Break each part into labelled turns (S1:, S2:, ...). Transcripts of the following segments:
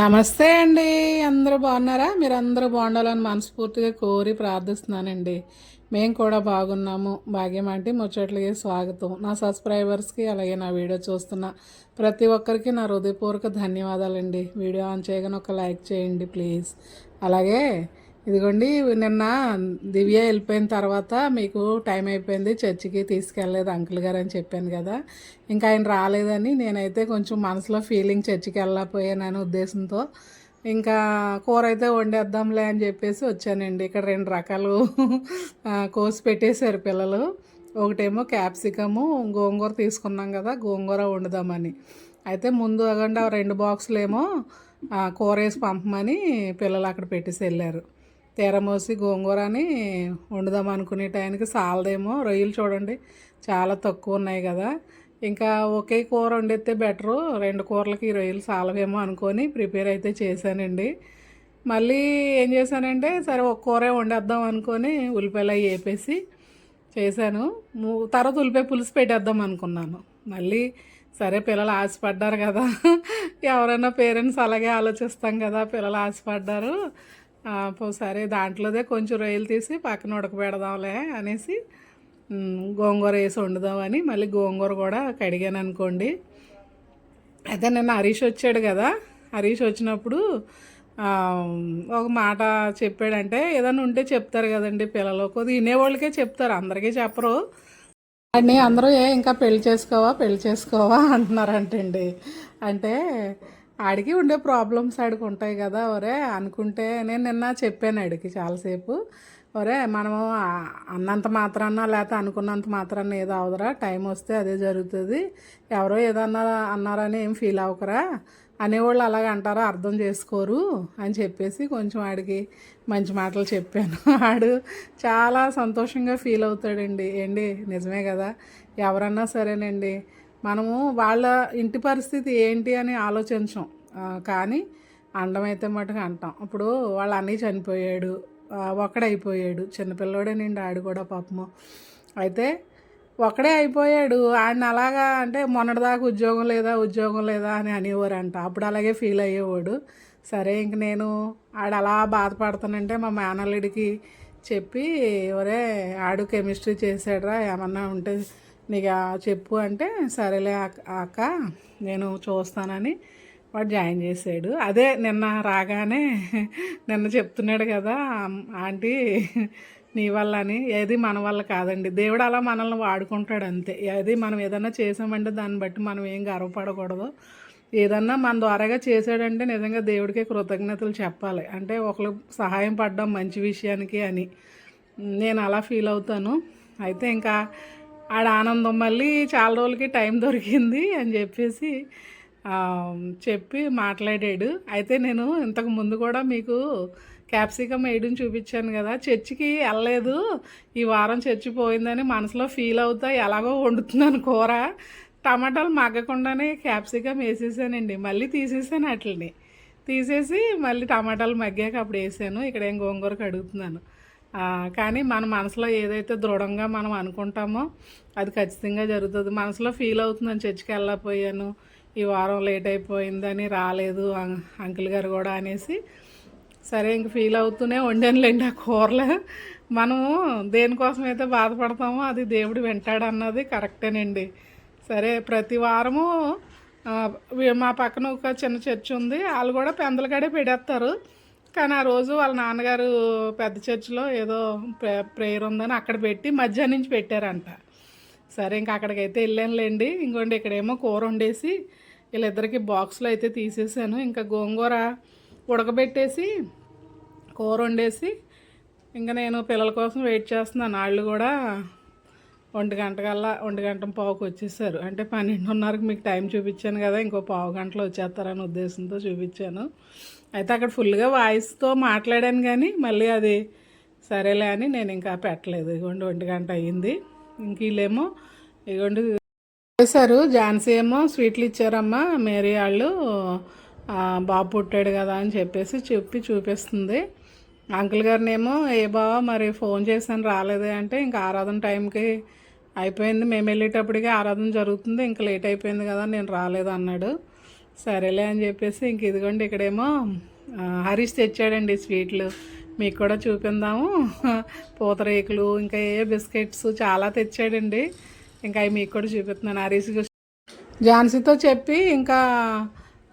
S1: నమస్తే అండి. అందరూ బాగున్నారా? మీరు అందరూ బాగుండాలని మనస్ఫూర్తిగా కోరి ప్రార్థిస్తున్నానండి. మేము కూడా బాగున్నాము. భాగ్యం అంటే ముచ్చట్లకి స్వాగతం. నా సబ్స్క్రైబర్స్కి అలాగే నా వీడియో చూస్తున్న ప్రతి ఒక్కరికి నా హృదయపూర్వక ధన్యవాదాలండి. వీడియో ఆన్ చేయగానే ఒక లైక్ చేయండి ప్లీజ్. అలాగే ఇదిగోండి నిన్న దివ్య వెళ్ళిపోయిన తర్వాత మీకు టైం అయిపోయింది చర్చికి తీసుకెళ్ళలేదు అంకుల్ గారు అని చెప్పాను కదా. ఇంకా ఆయన రాలేదని నేనైతే కొంచెం మనసులో ఫీలింగ్ చర్చికి వెళ్ళకపోయానని ఉద్దేశంతో ఇంకా కూర అయితే వండేద్దాంలే అని చెప్పేసి వచ్చానండి. ఇక్కడ రెండు రకాలు కోసి పెట్టేశారు పిల్లలు. ఒకటేమో క్యాప్సికము గోంగూర తీసుకున్నాం కదా గోంగూర వండుదామని. అయితే ముందు అగండి ఆ రెండు బాక్సులేమో కూర వేసి పంపమని పిల్లలు అక్కడ పెట్టేసి వెళ్ళారు. తెరమోసి గోంగూరని వండుదాం అనుకునే టైంకి సాలదేమో. రొయ్యలు చూడండి చాలా తక్కువ ఉన్నాయి కదా. ఇంకా ఒకే కూర వండితే బెటరు. రెండు కూరలకి రొయ్యలు సాలవేమో అనుకొని ప్రిపేర్ అయితే చేశానండి. మళ్ళీ ఏం చేశానంటే సరే ఒక కూరే వండేద్దాం అనుకొని ఉల్లిపాయలు అవి వేపేసి చేశాను. తర్వాత ఉల్లిపాయ పులుసు పెట్టేద్దాం అనుకున్నాను. మళ్ళీ సరే పిల్లలు ఆశపడ్డారు కదా. ఎవరైనా పేరెంట్స్ అలాగే ఆలోచిస్తాం కదా పిల్లలు ఆశపడ్డారు. సరే దాంట్లోదే కొంచెం రొయ్యలు తీసి పక్కన ఉడకబెడదాంలే అనేసి గోంగూర వేసి వండుదామని మళ్ళీ గోంగూర కూడా కడిగాను అనుకోండి. అయితే నిన్న హరీష్ వచ్చాడు కదా హరీష్ వచ్చినప్పుడు ఒక మాట చెప్పాడంటే ఏదైనా ఉంటే చెప్తారు కదండి పిల్లలు కొద్దిగా వినేవాళ్ళకే చెప్తారు అందరికీ చెప్పరు. అని అందరూ ఏ ఇంకా పెళ్ళి చేసుకోవా పెళ్ళి చేసుకోవా అంటున్నారంటండి. అంటే ఆడికి ఉండే ప్రాబ్లమ్స్ ఆడికి ఉంటాయి కదా ఒరే అనుకుంటే నేను నిన్న చెప్పాను ఆడికి చాలాసేపు. ఒరే మనము అన్నంత మాత్రాన లేకపోతే అనుకున్నంత మాత్రాన ఏదో అవదరా టైం వస్తే అదే జరుగుతుంది. ఎవరో ఏదన్నా అన్నారని ఏం ఫీల్ అవ్వకరా. అనేవాళ్ళు అలాగ అంటారో అర్థం చేసుకోరు అని చెప్పేసి కొంచెం ఆడికి మంచి మాటలు చెప్పాను. ఆడు చాలా సంతోషంగా ఫీల్ అవుతాడండి. ఏంటి నిజమే కదా. ఎవరన్నా సరేనండి. మనము వాళ్ళ ఇంటి పరిస్థితి ఏంటి అని ఆలోచించం. కానీ అండమైతే మటుకు అంటాం. ఇప్పుడు వాళ్ళ అన్నయ్య చనిపోయాడు. ఆ, ఒక్కడైపోయాడు. చిన్నపిల్లోడేనండి ఆడు కూడా పాపము. అయితే ఒక్కడే అయిపోయాడు. ఆయన అలాగా అంటే మొన్నటిదాకా ఉద్యోగం లేదా ఉద్యోగం లేదా అని అనేవారంట. అప్పుడు అలాగే ఫీల్ అయ్యేవాడు. సరే ఇంక నేను ఆడు అలా బాధపడుతానంటే మా మేనల్లుడికి చెప్పి ఒరే ఆడు కెమిస్ట్రీ చేసాడురా ఏమన్నా ఉంటే నీకు చెప్పు అంటే సరేలే అక్క అక్క నేను చూస్తానని వాడు జాయిన్ చేసాడు. అదే నిన్న రాగానే నిన్న చెప్తున్నాడు కదా ఆంటీ నీ వల్ల అని ఏది మన వల్ల కాదండి. దేవుడు అలా మనల్ని వాడుకుంటాడు అంతే. ఏది మనం ఏదన్నా చేసామంటే దాన్ని బట్టి మనం ఏం గర్వపడకూడదు. ఏదన్నా మన ద్వారాగా చేశాడంటే నిజంగా దేవుడికి కృతజ్ఞతలు చెప్పాలి. అంటే ఒకరు సహాయం పడ్డం మంచి విషయానికి అని. నేను అలా ఫీల్ అవుతాను. అయితే ఇంకా ఆడ ఆనందం మళ్ళీ చాలా రోజులకి టైం దొరికింది అని చెప్పేసి చెప్పి మాట్లాడాడు. అయితే నేను ఇంతకు ముందు కూడా మీకు క్యాప్సికమ్ వేయడం చూపించాను కదా చర్చికి వెళ్ళలేదు. ఈ వారం చర్చి పోయిందని మనసులో ఫీల్ అవుతా ఎలాగో వండుతున్నాను కూర. టమాటాలు మగ్గకుండానే క్యాప్సికమ్ వేసేసానండి. మళ్ళీ తీసేసాను వాటిని తీసేసి మళ్ళీ టమాటాలు మగ్గాక అప్పుడు వేసాను. ఇక్కడ ఏం గోంగూర కడుగుతున్నాను కానీ మన మనసులో ఏదైతే దృఢంగా మనం అనుకుంటామో అది ఖచ్చితంగా జరుగుతుంది. మనసులో ఫీల్ అవుతుందని చర్చికి వెళ్ళకపోయాను. ఈ వారం లేట్ అయిపోయిందని రాలేదు అం- అంకుల్ గారు కూడా అనేసి. సరే ఇంక ఫీల్ అవుతూనే వండానులేండి ఆ కూరలు. మనము దేనికోసం అయితే బాధపడతామో అది దేవుడు వింటాడు అన్నది కరెక్టేనండి. సరే ప్రతి వారము మా పక్కన ఒక చిన్న చర్చ్ ఉంది. వాళ్ళు కూడా పెందలగాడే పెడేస్తారు కానీ ఆ రోజు వాళ్ళ నాన్నగారు పెద్ద చర్చిలో ఏదో ప్రే ప్రేయర్ ఉందని అక్కడ పెట్టి మధ్యాహ్నం నుంచి పెట్టారంట. సరే ఇంకా అక్కడికైతే వెళ్ళానులేండి. ఇంకోండి ఇక్కడేమో కూర వండేసి వీళ్ళిద్దరికి బాక్స్లో అయితే తీసేసాను. ఇంకా గోంగూర ఉడకబెట్టేసి కూర వండేసి ఇంకా నేను పిల్లల కోసం వెయిట్ చేస్తున్నాను. వాళ్ళు కూడా ఒంటి గంట కల్లా ఒంటి గంట పావుకు వచ్చేసారు. అంటే పన్నెండున్నరకు మీకు టైం చూపించాను కదా ఇంకో పావు గంటలో వచ్చేస్తారనే ఉద్దేశంతో చూపించాను. అయితే అక్కడ ఫుల్గా వాయిస్తో మాట్లాడాను కానీ మళ్ళీ అది సరేలే అని నేను ఇంకా పెట్టలేదు. ఇదిగోండి ఒంటి గంట అయ్యింది. ఇంక వీళ్ళేమో ఇగోండి. చేశారు. ఝాన్సీ ఏమో స్వీట్లు ఇచ్చారమ్మా. మేరీ వాళ్ళు బాబు పుట్టాడు కదా అని చెప్పేసి చెప్పి చూపిస్తుంది. అంకుల్ గారినేమో ఏ బావా మరి ఫోన్ చేశాను రాలేదే అంటే ఇంకా ఆరాధన టైంకి అయిపోయింది. మేము వెళ్ళేటప్పటికి ఆరాధన జరుగుతుంది. ఇంకా లేట్ అయిపోయింది కదా నేను రాలేదు అన్నాడు. సరేలే అని చెప్పేసి ఇంక ఇదిగోండి ఇక్కడేమో హరీష్ తెచ్చాడండి స్వీట్లు. మీకు కూడా చూపిందాము. పూతరేకులు ఇంకా ఏ బిస్కెట్స్ చాలా తెచ్చాడండి. ఇంకా అవి మీకు కూడా చూపిస్తున్నాను. హరీష్ ఝాన్సీతో చెప్పి ఇంకా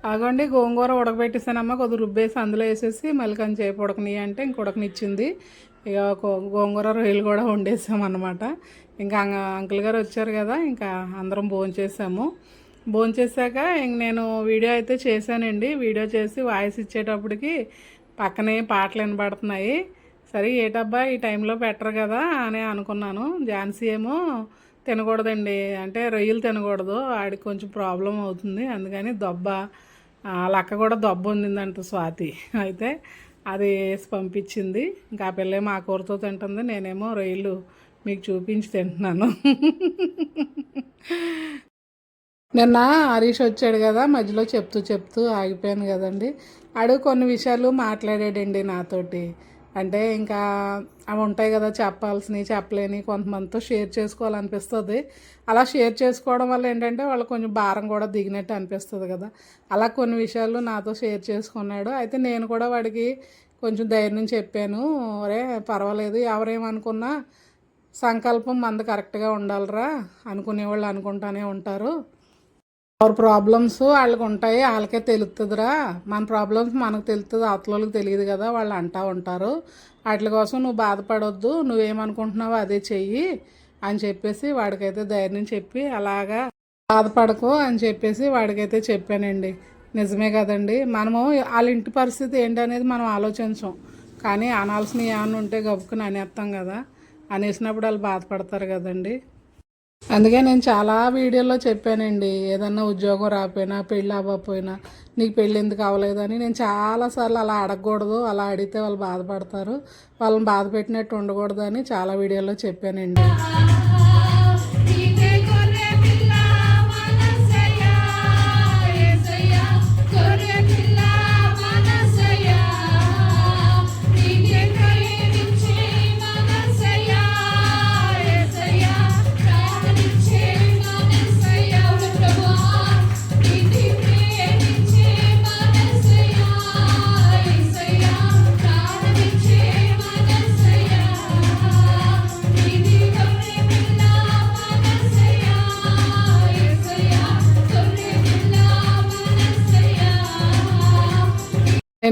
S1: అగోండి గోంగూర ఉడకబెట్టేసానమ్మ. కొద్దిగా రుబ్బేసి అందులో వేసేసి మళ్ళీ కొంచెం చేపు ఉడకని అంటే ఇంక ఉడకనిచ్చింది. ఇక గోంగూర రొయ్యలు కూడా వండేసామన్నమాట. ఇంకా అంకుల్ గారు వచ్చారు కదా ఇంకా అందరం భోంచేసాము. భోంచేసాక ఇంక నేను వీడియో అయితే చేశానండి. వీడియో చేసి వాయిస్ ఇచ్చేటప్పటికి పక్కనే పాటలు వినబడుతున్నాయి. సరే ఏటబ్బా ఈ టైంలో పెట్టరు కదా అని అనుకున్నాను. ఝాన్సీ ఏమో తినకూడదండి. అంటే రొయ్యలు తినకూడదు. ఆడికి కొంచెం ప్రాబ్లం అవుతుంది. అందుకని దొబ్బ వాళ్ళ అక్క కూడా దొబ్బ ఉండిందంట స్వాతి. అయితే అది వేసి పంపించింది. ఇంకా ఆ పిల్ల మా కూరతో తింటుంది. నేనేమో రొయ్యలు మీకు చూపించి తింటున్నాను. నిన్న హరీష్ వచ్చాడు కదా మధ్యలో చెప్తూ చెప్తూ ఆగిపోయాను కదండి. ఆడు కొన్ని విషయాలు మాట్లాడాడండి నాతోటి. అంటే ఇంకా అవి ఉంటాయి కదా చెప్పాల్సినవి చెప్పలేని కొంతమందితో షేర్ చేసుకోవాలనిపిస్తుంది. అలా షేర్ చేసుకోవడం వల్ల ఏంటంటే వాళ్ళు కొంచెం భారం కూడా దిగినట్టు అనిపిస్తుంది కదా. అలా కొన్ని విషయాలు నాతో షేర్ చేసుకున్నాడు. అయితే నేను కూడా వాడికి కొంచెం ధైర్యం చెప్పాను. అరే పర్వాలేదు ఎవరేమనుకున్నా సంకల్పం మంది కరెక్ట్గా ఉండాలిరా అనుకునేవాళ్ళు అనుకుంటానే ఉంటారు. ఎవరి ప్రాబ్లమ్స్ వాళ్ళకి ఉంటాయి వాళ్ళకే తెలుస్తుందిరా మన ప్రాబ్లమ్స్ మనకు తెలుస్తుంది అవతలకి తెలియదు కదా వాళ్ళు అంటూ ఉంటారు. వాటి కోసం నువ్వు బాధపడొద్దు నువ్వేమనుకుంటున్నావో అదే చెయ్యి అని చెప్పేసి వాడికైతే ధైర్యం చెప్పి అలాగా బాధపడకు అని చెప్పేసి వాడికైతే చెప్పానండి. నిజమే కదండి. మనము వాళ్ళ ఇంటి పరిస్థితి ఏంటనేది మనం ఆలోచించం. కానీ అనాల్సిన ఏమైనా ఉంటే గబుక్కుని అనేస్తాం కదా అనేసినప్పుడు వాళ్ళు బాధపడతారు కదండి. అందుకే నేను చాలా వీడియోలో చెప్పానండి. ఏదన్నా ఉద్యోగం రాకపోయినా పెళ్ళి అవ్వకపోయినా నీకు పెళ్ళి ఎందుకు అవ్వలేదని నేను చాలాసార్లు అలా అడగకూడదు. అలా అడిగితే వాళ్ళు బాధపడతారు. వాళ్ళని బాధ పెట్టినట్టు ఉండకూడదు అని చాలా వీడియోలో చెప్పానండి.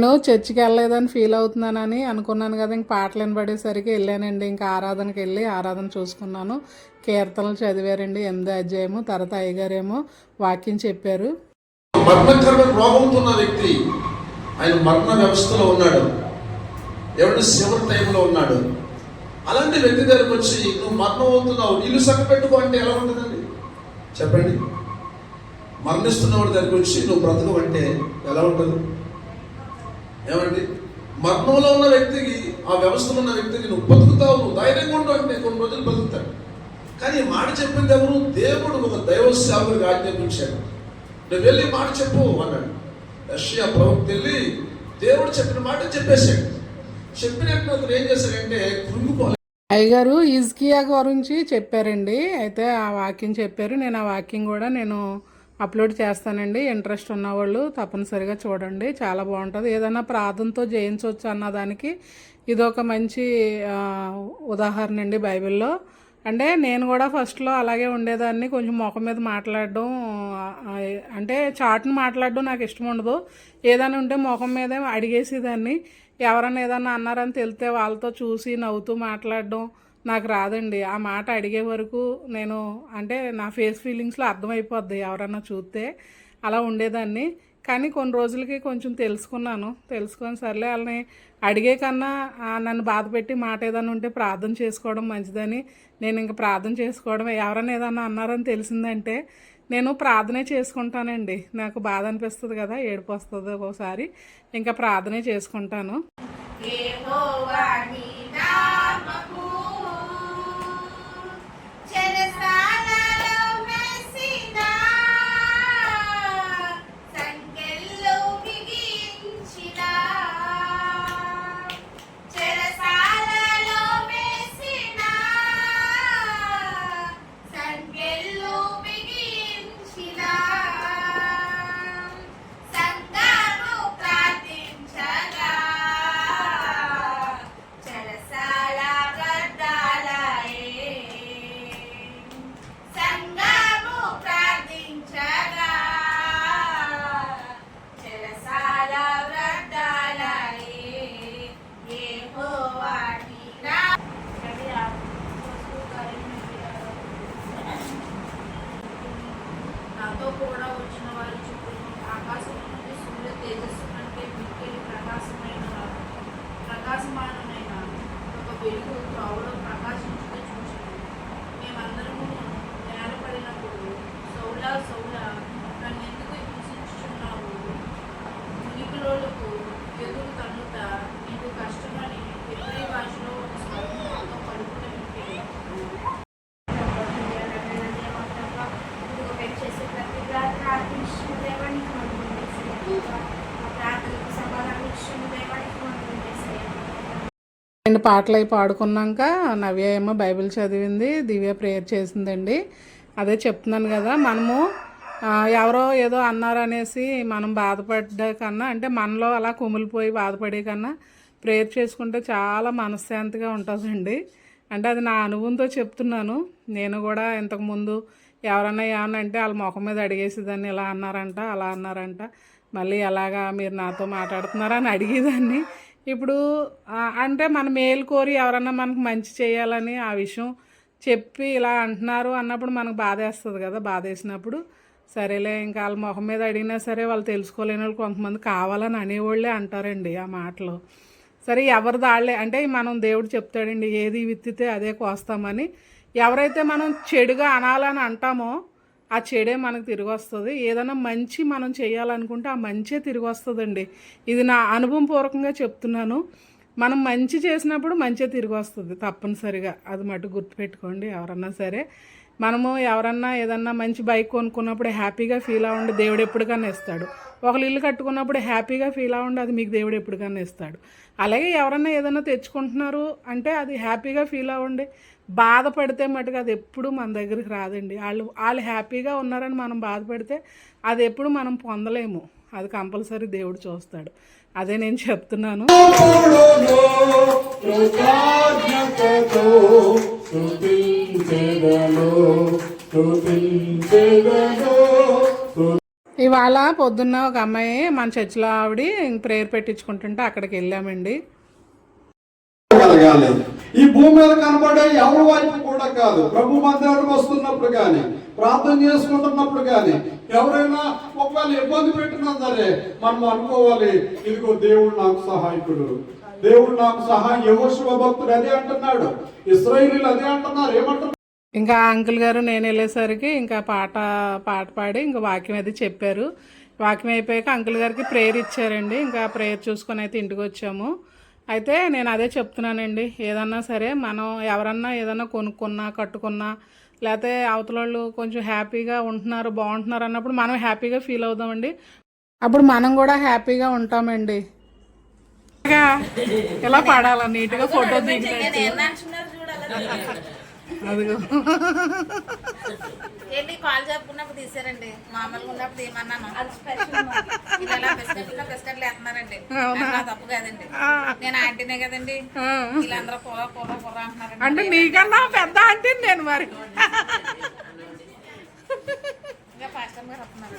S1: నేను చర్చికి వెళ్ళలేదని ఫీల్ అవుతున్నానని అనుకున్నాను కదా ఇంక పాటలు వినబడేసరికి వెళ్ళానండి. ఇంకా ఆరాధనకి వెళ్ళి ఆరాధన చూసుకున్నాను. కీర్తనలు చదివారండి ఎనిమిది అధ్యాయము తర్వాత అయ్యగారేమో వాక్యం చెప్పారు.
S2: మరణకరమైన రోగంతో ఉన్న వ్యక్తి ఆయన మరణ వ్యవస్థలో ఉన్నాడు. ఎవడు చివరి టైంలో ఉన్నాడు. అలాంటి వ్యక్తి దగ్గరకు వచ్చి నువ్వు మరణం అవుతున్నావు నీళ్ళు సగపెట్టుకో అంటే ఎలా ఉంటుందండి? చెప్పండి. మరణిస్తున్నవాడి దగ్గరకు వచ్చి నువ్వు బ్రతకవు అంటే ఎలా ఉంటుంది? ఏమండి? మరణంలో ఉన్న వ్యక్తికి ఆ వ్యవస్థలో ఉన్న వ్యక్తికి నువ్వు బతుకుతావు నువ్వు ధైర్యంగా ఉండవు అంటే కొన్ని రోజులు బతుకుతాడు. కానీ మాట చెప్పింది ఎవరు? దేవుడు ఒక దైవ సేవకుడికి ఆజ్ఞాపించాడు. నువ్వు వెళ్ళి మాట చెప్పు అన్నాడు. రష్యా ప్రవక్త వెళ్ళి దేవుడు చెప్పిన మాట చెప్పేశాడు. చెప్పినట్టు అతను ఏం చేశాడంటే కృంగిపోలేదు
S1: అయ్యగారు ఇజ్కియా గురించి చెప్పారండి. అయితే ఆ వాక్యం చెప్పారు. నేను ఆ వాక్యం కూడా నేను అప్లోడ్ చేస్తానండి. ఇంట్రెస్ట్ ఉన్నవాళ్ళు తప్పనిసరిగా చూడండి. చాలా బాగుంటుంది. ఏదైనా ప్రార్థనతో జయించవచ్చు అన్న దానికి ఇది ఒక మంచి ఉదాహరణ అండి బైబిల్లో. అంటే నేను కూడా ఫస్ట్లో అలాగే ఉండేదాన్ని. కొంచెం ముఖం మీద మాట్లాడడం అంటే చాటును మాట్లాడడం నాకు ఇష్టం ఉండదు. ఏదైనా ఉంటే ముఖం మీదే అడిగేసేదాన్ని. ఎవరన్నా ఏదైనా అన్నారని తెలితే వాళ్ళతో చూసి నవ్వుతూ మాట్లాడడం నాకు రాదండి. ఆ మాట అడిగే వరకు నేను అంటే నా ఫేస్ ఫీలింగ్స్లో అర్థమైపోద్ది ఎవరన్నా చూస్తే. అలా ఉండేదాన్ని. కానీ కొన్ని రోజులకి కొంచెం తెలుసుకున్నాను. తెలుసుకొని సర్లే వాళ్ళని అడిగే కన్నా నన్ను బాధ పెట్టి మాట ఏదైనా ఉంటే ప్రార్థన చేసుకోవడం మంచిదని నేను ఇంకా ప్రార్థన చేసుకోవడం ఎవరైనా ఏదన్నా అన్నారని తెలిసిందంటే నేను ప్రార్థనే చేసుకుంటానండి. నాకు బాధ అనిపిస్తుంది కదా ఏడుపు వస్తుంది ఒకసారి. ఇంకా ప్రార్థనే చేసుకుంటాను. రెండు పాటలు అయి పాడుకున్నాక నవ్య ఏమో బైబిల్ చదివింది దివ్య ప్రేయర్ చేసిందండి. అదే చెప్తున్నాను కదా మనము ఎవరో ఏదో అన్నారు అనేసి మనం బాధపడ్డ కన్నా అంటే మనలో అలా కుమిలిపోయి బాధపడే కన్నా ప్రేయర్ చేసుకుంటే చాలా మనశ్శాంతిగా ఉంటుందండి. అంటే అది నా అనుభవంతో చెప్తున్నాను. నేను కూడా ఇంతకుముందు ఎవరన్నా ఏమన్నా అంటే వాళ్ళ ముఖం మీద అడిగేసేదాన్ని ఇలా అన్నారంట అలా అన్నారంట. మళ్ళీ ఎలాగా మీరు నాతో మాట్లాడుతున్నారా అని అడిగేదాన్ని. ఇప్పుడు అంటే మన మేలు కోరి ఎవరన్నా మనకు మంచి చేయాలని ఆ విషయం చెప్పి ఇలా అంటున్నారు అన్నప్పుడు మనకు బాధ వేస్తుంది కదా బాధ వేసినప్పుడు సరేలే ఇంకా వాళ్ళ ముఖం మీద అడిగినా సరే వాళ్ళు తెలుసుకోలేని వాళ్ళు కొంతమంది కావాలని అనేవాళ్ళే అంటారండి ఆ మాటలు. సరే ఎవరు దాళ్ళే అంటే మనం దేవుడు చెప్తాడండి ఏది విత్తితే అదే కోస్తామని. ఎవరైతే మనం చెడుగా అనాలని అంటామో ఆ చెడే మనకు తిరిగి వస్తుంది ఏదైనా మంచి మనం చేయాలనుకుంటే ఆ మంచే తిరిగి వస్తుందండి ఇది నా అనుభవం పూర్వకంగా చెప్తున్నాను. మనం మంచి చేసినప్పుడు మంచి తిరిగి వస్తుంది తప్పనిసరిగా. అది మటు గుర్తుపెట్టుకోండి. ఎవరన్నా సరే మనము ఎవరన్నా ఏదన్నా మంచి బైక్ కొనుక్కున్నప్పుడు హ్యాపీగా ఫీల్ అవ్వండి. దేవుడు ఎప్పటికన్నా ఇస్తాడు. ఒకళ్ళు ఇల్లు కట్టుకున్నప్పుడు హ్యాపీగా ఫీల్ అవ్వండి. అది మీకు దేవుడు ఎప్పటికన్నా ఇస్తాడు. అలాగే ఎవరన్నా ఏదన్నా తెచ్చుకుంటున్నారు అంటే అది హ్యాపీగా ఫీల్ అవ్వండి. బాధపడితే మటుకు అది ఎప్పుడు మన దగ్గరికి రాదండి. వాళ్ళు వాళ్ళు హ్యాపీగా ఉన్నారని మనం బాధపడితే అది ఎప్పుడు మనం పొందలేము. అది కంపల్సరీ దేవుడు చూస్తాడు. అదే నేను చెప్తున్నాను. ఇవాళ పొద్దున్న ఒక అమ్మాయి మన చర్చిలో ఆవిడ ప్రేయర్ పెట్టించుకుంటుంటే అక్కడికి వెళ్ళామండి.
S3: కలగాలి ఈ భూమి మీద కనబడే ఎవరి వైపు కూడా కాదు. ప్రభు మందిరానికి వస్తున్నప్పుడు కానీ ప్రార్థన చేసుకుంటున్నప్పుడు కానీ ఎవరైనా ఒకవేళ ఇబ్బంది పెట్టినా సరే మనం అనుకోవాలి ఇదిగో దేవుడు నాకు సహాయకుడు. దేవుడు నాకు సహాయం యహోశివ భక్తుడు అదే అంటున్నాడు. ఇస్రాయిలీలు అదే అంటున్నారు ఏమంటున్నారు?
S1: ఇంకా అంకుల్ గారు నేను వెళ్ళేసరికి ఇంకా పాట పాట పాడి ఇంకా వాక్యం అయితే చెప్పారు. వాక్యం అయిపోయాక అంకుల్ గారికి ప్రేయర్ ఇచ్చారండి. ఇంకా ప్రేయర్ చూసుకొని అయితే ఇంటికి వచ్చాము. అయితే నేను అదే చెప్తున్నానండి. ఏదన్నా సరే మనం ఎవరన్నా ఏదన్నా కొనుక్కున్నా కట్టుకున్నా లేకపోతే అవతల వాళ్ళు కొంచెం హ్యాపీగా ఉంటున్నారు బాగుంటున్నారు అన్నప్పుడు మనం హ్యాపీగా ఫీల్ అవుదామండి. అప్పుడు మనం కూడా హ్యాపీగా ఉంటామండి. ఇలా ఎలా నీట్గా ఫోటో
S4: దిగి
S1: అదిగో.
S4: ఏంటి కాల్ చెప్పుకున్నప్పుడు తీసారండి? మామూలుగా ఉన్నప్పుడు ఏమన్నాను? ఇది ఎలా బిస్కెట్లు బిస్కెట్లు వేస్తున్నారండి. నా తప్పు కాదండి. నేను ఆంటీనే కదండి. వీళ్ళందరూ పొల పొల పొల అంటున్నారండి.
S1: అంటే నీకన్నా పెద్ద అంటే నేను మరి.
S4: ఇంకా పాస్టర్ గారు వస్తున్నారు.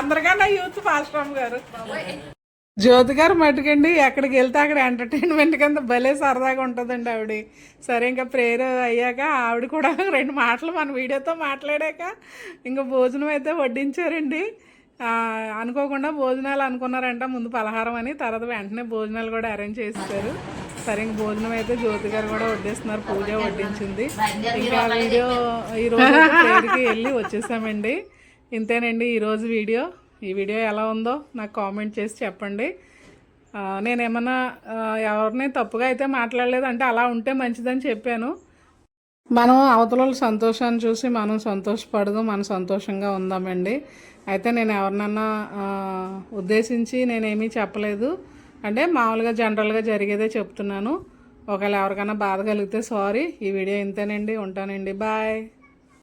S1: అందరికన్నా యూత్ పాస్ట్రామ్ గారు. జ్యోతి గారు మటుకండి ఎక్కడికి వెళ్తే అక్కడ ఎంటర్టైన్మెంట్ కింద భలే సరదాగా ఉంటుందండి ఆవిడ. సరే ఇంకా ప్రేయర్ అయ్యాక ఆవిడ కూడా రెండు మాటలు మన వీడియోతో మాట్లాడాక ఇంకా భోజనం అయితే వడ్డించారండి. అనుకోకుండా భోజనాలు అనుకున్నారంట ముందు పలహారం అని తర్వాత వెంటనే భోజనాలు కూడా అరేంజ్ చేస్తారు సరే ఇంక భోజనం అయితే జ్యోతి గారు కూడా వడ్డిస్తున్నారు పూజ వడ్డించింది. ఇంకా వీడియో ఈ ప్రేయర్కి వెళ్ళి వచ్చేసామండి. ఇంతేనండి ఈరోజు వీడియో. ఈ వీడియో ఎలా ఉందో నాకు కామెంట్ చేసి చెప్పండి. నేను నేనేమన్నా ఎవరిని తప్పుగా అయితే మాట్లాడలేదు అంటే అలా ఉంటే మంచిదని చెప్పాను. మనం అవతల సంతోషాన్ని చూసి మనం సంతోషపడదు మనం సంతోషంగా ఉందామండి. అయితే నేను ఎవరినన్నా ఉద్దేశించి నేనేమీ చెప్పలేదు. అంటే మామూలుగా జనరల్గా జరిగేదే చెప్తున్నాను. ఒకవేళ ఎవరికైనా బాధ కలిగితే సారీ. ఈ వీడియో ఇంతేనండి ఉంటానండి. బాయ్.